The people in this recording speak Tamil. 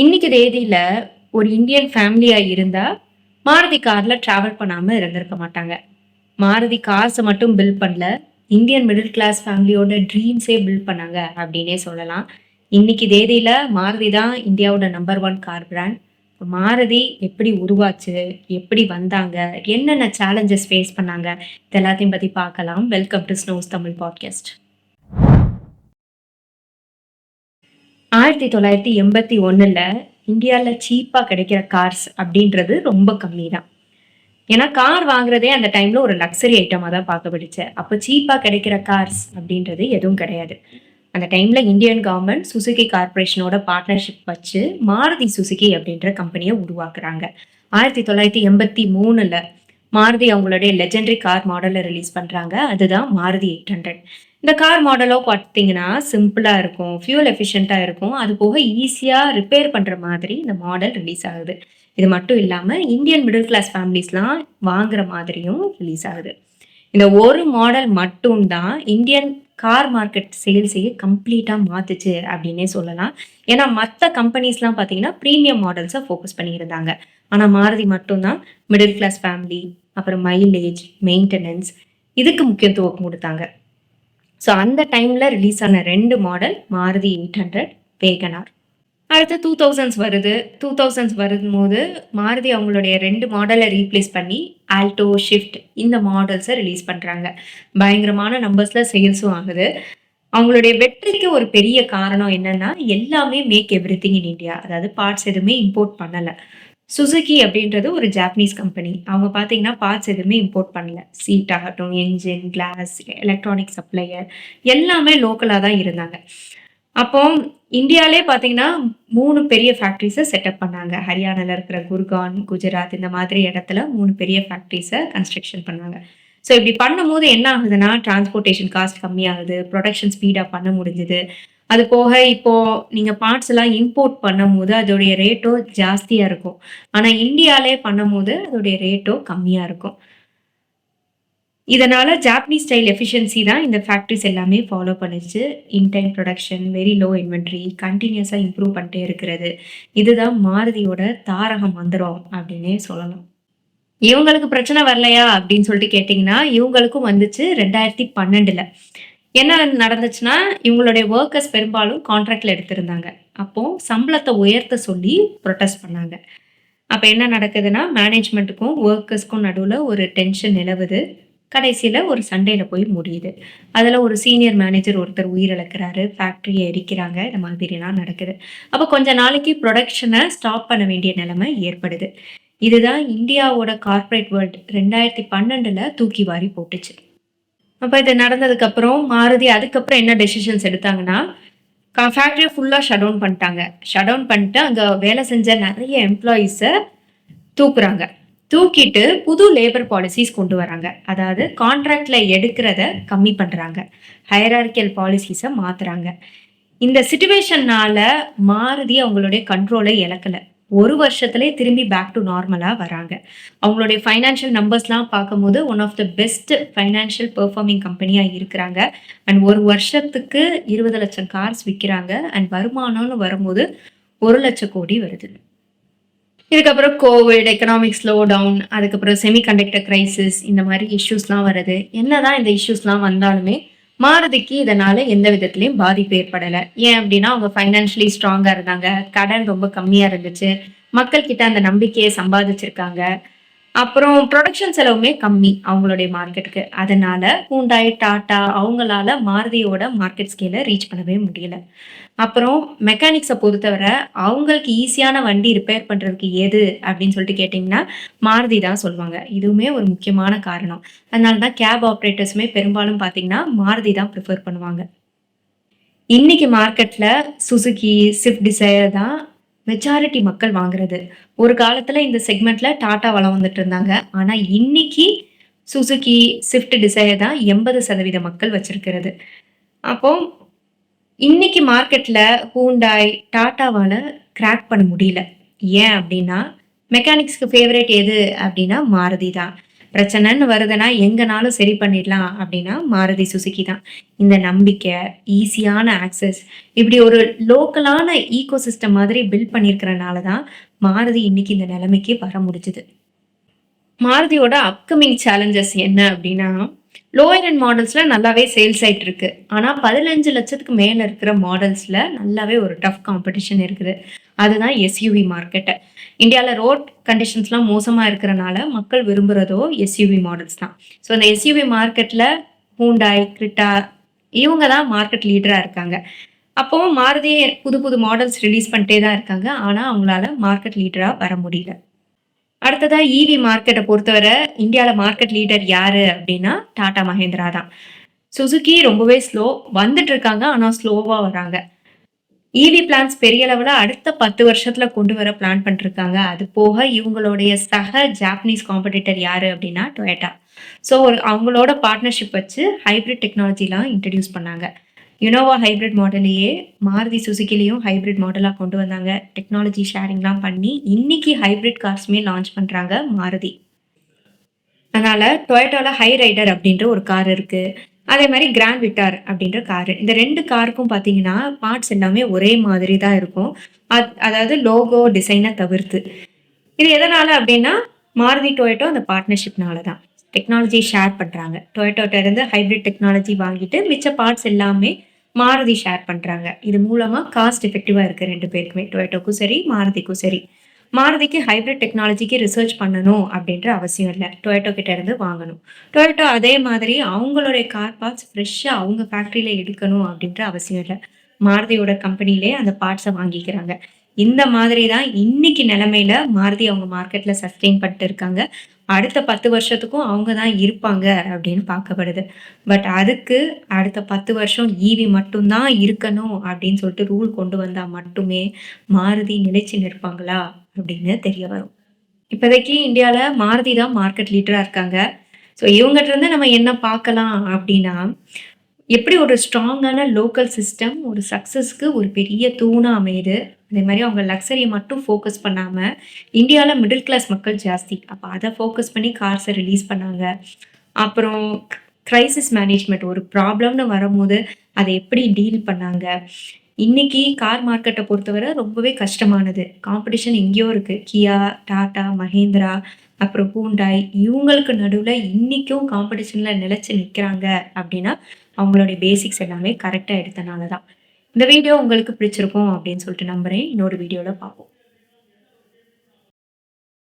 இன்னைக்கு தேதியில ஒரு இந்தியன் ஃபேமிலியா இருந்தா மாருதி கார்ல டிராவல் பண்ணாம இருந்திருக்க மாட்டாங்க. மாருதி கார்ஸை மட்டும் பில்ட் பண்ணல. இந்தியன் மிடில் கிளாஸ் ஃபேமிலியோட ட்ரீம்ஸே பில்ட் பண்ணாங்க அப்படின்னே சொல்லலாம். இன்னைக்கு தேதியில மாருதி தான் இந்தியாவோட number one car brand Maruti எப்படி உருவாச்சு எப்படி வந்தாங்க என்னென்ன சேலஞ்சஸ் ஃபேஸ் பண்ணாங்க இது எல்லாத்தையும் பத்தி பார்க்கலாம். வெல்கம் டு ஸ்னோஸ் தமிழ் பாட்காஸ்ட் ஆயிரத்தி தொள்ளாயிரத்தி எண்பத்தி ஒன்றில் இந்தியாவில் சீப்பாக கிடைக்கிற கார்ஸ் அப்படின்றது ரொம்ப கம்மி தான் ஏன்னா கார் வாங்குறதே அந்த டைமில் ஒரு லக்ஸரி ஐட்டமாக தான் பார்க்கப்படுச்சு அப்போ சீப்பாக கிடைக்கிற கார்ஸ் அப்படின்றது எதுவும் கிடையாது. அந்த டைமில் இந்தியன் கவர்மெண்ட் சுசுகி கார்பரேஷனோட பார்ட்னர்ஷிப் வச்சு மாருதி சுசுகி அப்படின்ற கம்பெனியை உருவாக்குறாங்க. ஆயிரத்தி தொள்ளாயிரத்தி எண்பத்தி மூணில் மாருதி அவங்களுடைய லெஜெண்டரி கார் மாடலை ரிலீஸ் பண்ணுறாங்க அதுதான் மாருதி எயிட் ஹண்ட்ரட் இந்த கார் மாடலோ பார்த்தீங்கன்னா சிம்பிளாக இருக்கும் ஃபியூல் எஃபிஷியண்ட்டாக இருக்கும். அது போக ஈஸியாக ரிப்பேர் பண்ணுற மாதிரி இந்த மாடல் ரிலீஸ் ஆகுது. இது மட்டும் இல்லாமல் இந்தியன் மிடில் கிளாஸ் ஃபேமிலிஸ்லாம் வாங்குற மாதிரியும் ரிலீஸ் ஆகுது. இந்த ஒரு மாடல் மட்டும்தான் இந்தியன் கார் மார்க்கெட் சேல்ஸையே கம்ப்ளீட்டாக மாற்றுச்சு அப்படின்னே சொல்லலாம். ஏன்னா மற்ற கம்பெனிஸ்லாம் பார்த்தீங்கன்னா ப்ரீமியம் மாடல்ஸை ஃபோக்கஸ் பண்ணியிருந்தாங்க. ஆனால் மாருதி மட்டும்தான் மிடில் கிளாஸ் ஃபேமிலி அப்புறம் மைலேஜ் மெயின்டெனன்ஸ் இதுக்கு முக்கியத்துவம் கொடுத்தாங்க. ஸோ அந்த டைமில் ரிலீஸ் ஆன ரெண்டு model Maruti eight hundred Wagon R. அடுத்து டூ தௌசண்ட்ஸ் வருது. டூ தௌசண்ட்ஸ் வரும்போது மாருதி அவங்களுடைய ரெண்டு மாடலை ரீப்ளேஸ் பண்ணி ஆல்டோ ஷிஃப்ட் இந்த மாடல்ஸை ரிலீஸ் பண்ணுறாங்க பயங்கரமான நம்பர்ஸில் சேல்ஸும் ஆகுது. அவங்களுடைய வெற்றிக்கு ஒரு பெரிய காரணம் என்னன்னா எல்லாமே make everything in India அதாவது பார்ட்ஸ் எதுவுமே இம்போர்ட் பண்ணலை. சுசுகி அப்படின்றது ஒரு ஜாப்பனீஸ் கம்பெனி அவங்க பார்த்தீங்கன்னா பார்ட்ஸ் எதுவுமே இம்போர்ட் பண்ணல. சீட் ஆகட்டும் என்ஜின் கிளாஸ் எலக்ட்ரானிக் சப்ளையர் எல்லாமே லோக்கலாக தான் இருந்தாங்க. அப்போ இந்தியாவிலே பார்த்தீங்கன்னா மூணு பெரிய ஃபேக்ட்ரிஸை செட்டப் பண்ணாங்க. ஹரியானாவில் இருக்கிற குர்கான் குஜராத் இந்த மாதிரி இடத்துல மூணு பெரிய ஃபேக்ட்ரிஸை கன்ஸ்ட்ரக்ஷன் பண்ணாங்க. ஸோ இப்படி பண்ணும்போது என்ன ஆகுதுன்னா டிரான்ஸ்போர்ட்டேஷன் காஸ்ட் கம்மியாகுது ப்ரொடக்ஷன் ஸ்பீடாக பண்ண முடிஞ்சுது. அது போக இப்போ நீங்க பார்ட்ஸ் எல்லாம் இம்போர்ட் பண்ணும் போது அதோடைய ரேட்டோ ஜாஸ்தியா இருக்கும். ஆனா இந்தியாலே பண்ணும்போது அதோடைய ரேட்டோ கம்மியா இருக்கும். இதனால ஜாப்பனீஸ் ஸ்டைல் எஃபிஷியன்சி தான் இந்த ஃபேக்ட்ரிஸ் எல்லாமே ஃபாலோ பண்ணிச்சு. In time production very low inventory கண்டினியூஸாக இம்ப்ரூவ் பண்ணிட்டே இருக்கிறது. இதுதான் மாருதியோட தாரக மந்திரம் அப்படின்னே சொல்லலாம். இவங்களுக்கு பிரச்சனை வரலையா அப்படின்னு சொல்லிட்டு கேட்டிங்கன்னா இவங்களுக்கும் வந்துச்சு ரெண்டாயிரத்தி பன்னெண்டில். என்ன நடந்துச்சுன்னா இவங்களுடைய ஒர்க்கர்ஸ் பெரும்பாலும் கான்ட்ராக்டில் எடுத்திருந்தாங்க. அப்போது சம்பளத்தை உயர்த்த சொல்லி ப்ரொட்டஸ்ட் பண்ணாங்க. அப்போ என்ன நடக்குதுன்னா மேனேஜ்மெண்ட்டுக்கும் ஒர்க்கர்ஸ்க்கும் நடுவில் ஒரு டென்ஷன் நிலவுது. கடைசியில் ஒரு சண்டையில் போய் முடியுது. அதில் ஒரு சீனியர் மேனேஜர் ஒருத்தர் உயிரிழக்கிறாரு ஃபேக்ட்ரியை எரிக்கிறாங்க இந்த மாதிரிலாம் நடக்குது. அப்போ கொஞ்ச நாளைக்கு ப்ரொடக்ஷனை ஸ்டாப் பண்ண வேண்டிய நிலைமை ஏற்படுது. இதுதான் இந்தியாவோட கார்ப்பரேட் வேர்ல்டு ரெண்டாயிரத்தி பன்னெண்டில் தூக்கி வாரி போட்டுச்சு. அப்போ இது நடந்ததுக்கப்புறம் மாருதி அதுக்கப்புறம் என்ன டெசிஷன்ஸ் எடுத்தாங்கன்னா ஃபேக்ட்ரியை ஃபுல்லாக ஷட் டவுன் பண்ணிட்டாங்க. ஷட் டவுன் பண்ணிட்டு அங்கே வேலை செஞ்ச நிறைய எம்ப்ளாயீஸை தூக்குறாங்க. தூக்கிட்டு புது லேபர் பாலிசிஸ் கொண்டு வராங்க. அதாவது கான்ட்ராக்டில் எடுக்கிறத கம்மி பண்ணுறாங்க ஹையரார்கியல் பாலிசிஸை மாற்றுறாங்க இந்த சுச்சுவேஷன்னால் மாருதி அவங்களுடைய கண்ட்ரோலை இழக்கலை. ஒரு வருஷத்துலேயே திரும்பி பேக் டு நார்மலாக வராங்க. அவங்களுடைய ஃபைனான்ஷியல் நம்பர்ஸ்லாம் பார்க்கும்போது one of the best financial performing கம்பெனியாக இருக்கிறாங்க. அண்ட் ஒரு வருஷத்துக்கு இருபது லட்சம் கார்ஸ் விற்கிறாங்க அண்ட் வருமானம்னு வரும்போது ஒரு லட்சம் கோடி வருது. இதுக்கப்புறம் கோவிட் எக்கனாமிக் ஸ்லோ டவுன் அதுக்கப்புறம் செமிகண்டக்டர் கிரைசிஸ் இந்த மாதிரி இஷ்யூஸ்லாம் வருது. என்னதான் இந்த இஷ்யூஸ்லாம் வந்தாலுமே மாருதிக்கு இதனால எந்த விதத்துலையும் பாதிப்பு ஏற்படலை. ஏன் அப்படின்னா அவங்க ஃபைனான்ஷியலி ஸ்ட்ராங்காக இருந்தாங்க கடன் ரொம்ப கம்மியாக இருந்துச்சு. மக்கள் கிட்ட அந்த நம்பிக்கையை சம்பாதிச்சிருக்காங்க. அப்புறம் ப்ரொடக்ஷன் செலவுமே கம்மி அவங்களுடைய மார்க்கெட்டுக்கு அதனால ஹூண்டாய் டாட்டா அவங்களால மாருதியோட மார்க்கெட் ஸ்கேலை ரீச் பண்ணவே முடியல. அப்புறம் மெக்கானிக்ஸை பொறுத்தவரை அவங்களுக்கு ஈஸியான வண்டி ரிப்பேர் பண்ணுறதுக்கு எது அப்படின்னு சொல்லிட்டு கேட்டிங்கன்னா மாருதி தான் சொல்லுவாங்க. இதுவுமே ஒரு முக்கியமான காரணம். அதனால தான் கேப் ஆப்ரேட்டர்ஸுமே பெரும்பாலும் பார்த்தீங்கன்னா மாருதி தான் ப்ரிஃபர் பண்ணுவாங்க. இன்னைக்கு மார்க்கெட்டில் சுசுகி ஸ்விஃப்ட் டிசைர் தான் மெஜாரிட்டி மக்கள் வாங்குறது. ஒரு காலத்தில் இந்த செக்மெண்ட்ல டாட்டா வளம் வந்துட்டு இருந்தாங்க. ஆனால் இன்னைக்கு சுசுகி ஸ்விஃப்ட் டிசைர் தான் எண்பது சதவீத மக்கள் வச்சிருக்கிறது. அப்போ இன்னைக்கு மார்க்கெட்டில் ஹூண்டாய் டாட்டாவால் கிராக் பண்ண முடியல. ஏன் அப்படின்னா மெக்கானிக்ஸ்க்கு ஃபேவரேட் எது அப்படின்னா மாருதி தான். பிரச்சனைன்னு வருதுன்னா எங்கனாலும் சரி பண்ணிடலாம் அப்படின்னா மாருதி சுசுகி தான். இந்த நம்பிக்கை ஈஸியான ஆக்சஸ் இப்படி ஒரு லோக்கலான ஈகோ சிஸ்டம் மாதிரி பில்ட் பண்ணியிருக்கிறனால தான் மாருதி இன்னைக்கு இந்த நிலைமைக்கு வர முடிஞ்சுது. மாருதியோட அப்கமிங் சேலஞ்சஸ் என்ன அப்படின்னா லோயர் அண்ட் மாடல்ஸில் நல்லாவே சேல்ஸ் ஆகிட்டு இருக்கு. ஆனால் பதினஞ்சு லட்சத்துக்கு மேலே இருக்கிற மாடல்ஸில் நல்லாவே ஒரு டஃப் காம்படிஷன் இருக்குது. அதுதான் எஸ்யூவி மார்க்கெட்டு இந்தியாவில் ரோட் கண்டிஷன்ஸ்லாம் மோசமாக இருக்கிறனால மக்கள் விரும்புகிறதோ எஸ்யூவி மாடல்ஸ் தான். ஸோ அந்த எஸ்யூவி மார்க்கெட்டில் ஹூண்டாய் கிரிட்டா இவங்க தான் மார்க்கெட் லீடராக இருக்காங்க. அப்போவும் மாருதி புது புது மாடல்ஸ் ரிலீஸ் பண்ணிட்டே தான் இருக்காங்க. ஆனால் அவங்களால மார்க்கெட் லீடராக வர முடியல. அடுத்ததா இவி மார்க்கெட்டை பொறுத்தவரை இந்தியாவில் மார்க்கெட் லீடர் யாரு அப்படின்னா டாடா மஹேந்திரா தான். சுசுகி ரொம்பவே ஸ்லோ வந்துட்டு இருக்காங்க ஆனால் ஸ்லோவாக வராங்க. இவி பிளான்ஸ் பெரிய அளவில் அடுத்த பத்து வருஷத்துல கொண்டு வர பிளான் பண்ணிருக்காங்க. அது போக இவங்களுடைய சக ஜாப்பனீஸ் காம்படிட்டர் யாரு அப்படின்னா டொயட்டா ஸோ ஒரு அவங்களோட பார்ட்னர்ஷிப் வச்சு ஹைப்ரிட் டெக்னாலஜிலாம் இன்ட்ரடியூஸ் பண்ணாங்க. யுனோவா ஹைப்ரிட் மாடலையே மாருதி சுசுக்கிலையும் ஹைப்ரிட் மாடலாக கொண்டு வந்தாங்க. டெக்னாலஜி ஷேரிங்லாம் பண்ணி இன்னைக்கு ஹைப்ரிட் கார்ஸுமே லான்ச் பண்ணுறாங்க மாருதி. அதனால் டொயட்டோவில் ஹை ரைடர் அப்படின்ற ஒரு கார் இருக்குது அதே மாதிரி கிராண்ட் விட்டார் அப்படின்ற காரு இந்த ரெண்டு காருக்கும் பார்த்தீங்கன்னா பார்ட்ஸ் எல்லாமே ஒரே மாதிரி தான் இருக்கும். அத் அதாவது லோகோ டிசைனை தவிர்த்து. இது எதனால் அப்படின்னா மாருதி டொயட்டோ அந்த பார்ட்னர்ஷிப்னால தான். டெக்னாலஜி ஷேர் பண்ணுறாங்க டொயட்டோட்டிலேருந்து ஹைப்ரிட் டெக்னாலஜி வாங்கிட்டு மிச்ச பார்ட்ஸ் எல்லாமே மாருதி ஷேர் பண்ணுறாங்க இது மூலமாக காஸ்ட் எஃபெக்டிவாக இருக்குது ரெண்டு பேருக்குமே. டொயட்டோக்கும் சரி மாருதிக்கும் சரி. மாருதிக்கு ஹைப்ரிட் டெக்னாலஜிக்கு ரிசர்ச் பண்ணணும் அப்படின்ற அவசியம் இல்லை. டொயட்டோ கிட்ட இருந்து வாங்கணும். டொயட்டோ அதே மாதிரி அவங்களுடைய கார் பார்ட்ஸ் ஃப்ரெஷ்ஷாக அவங்க ஃபேக்ட்ரியில் எடுக்கணும் அப்படின்ற அவசியம் இல்லை. மாருதியோட கம்பெனிலே அந்த பார்ட்ஸை வாங்கிக்கிறாங்க. இந்த மாதிரி தான் இன்னைக்கு நிலமையில மாருதி அவங்க மார்க்கெட்ல சஸ்டெயின் பண்ணிட்டு இருக்காங்க. அடுத்த பத்து வருஷத்துக்கும் அவங்க தான் இருப்பாங்க அப்படின்னு பார்க்கப்படுது. பட் அதுக்கு அடுத்த பத்து வருஷம் ஈவி மட்டும்தான் இருக்கணும் அப்படின்னு சொல்லிட்டு ரூல் கொண்டு வந்தால் மட்டுமே மாருதி நிலைச்சு நிற்பாங்களா அப்படின்னு தெரிய வரும். இப்போதைக்கு இந்தியாவில் மாருதி தான் மார்க்கெட் லீடராக இருக்காங்க. ஸோ இவங்ககிட்ட நம்ம என்ன பார்க்கலாம் அப்படின்னா எப்படி ஒரு ஸ்ட்ராங்கான லோக்கல் சிஸ்டம் ஒரு சக்ஸஸ்க்கு ஒரு பெரிய தூணாக அமையுது அதே மாதிரி அவங்க லக்ஸரியை மட்டும் ஃபோக்கஸ் பண்ணாமல் இந்தியாவில் மிடில் கிளாஸ் மக்கள் ஜாஸ்தி. அப்போ அதை ஃபோக்கஸ் பண்ணி கார்ஸை ரிலீஸ் பண்ணாங்க. அப்புறம் க்ரைசிஸ் மேனேஜ்மெண்ட் ஒரு ப்ராப்ளம்னு வரும்போது அதை எப்படி டீல் பண்ணாங்க? இன்னைக்கு கார் மார்க்கெட்டை பொறுத்தவரை ரொம்பவே கஷ்டமானது. காம்படிஷன் எங்கேயோ இருக்குது கியா டாடா மஹேந்திரா அப்புறம் பூண்டாய் இவங்களுக்கு நடுவில் இன்றைக்கும் காம்படிஷனில் நிலச்சி நிற்கிறாங்க அப்படின்னா அவங்களுடைய பேசிக்ஸ் எல்லாமே கரெக்டாக எடுத்தனால தான் இந்த வீடியோ உங்களுக்கு பிடிச்சிருக்கும் அப்படின்னு சொல்லிட்டு நம்புகிறேன் இன்னொரு வீடியோவில் பார்ப்போம்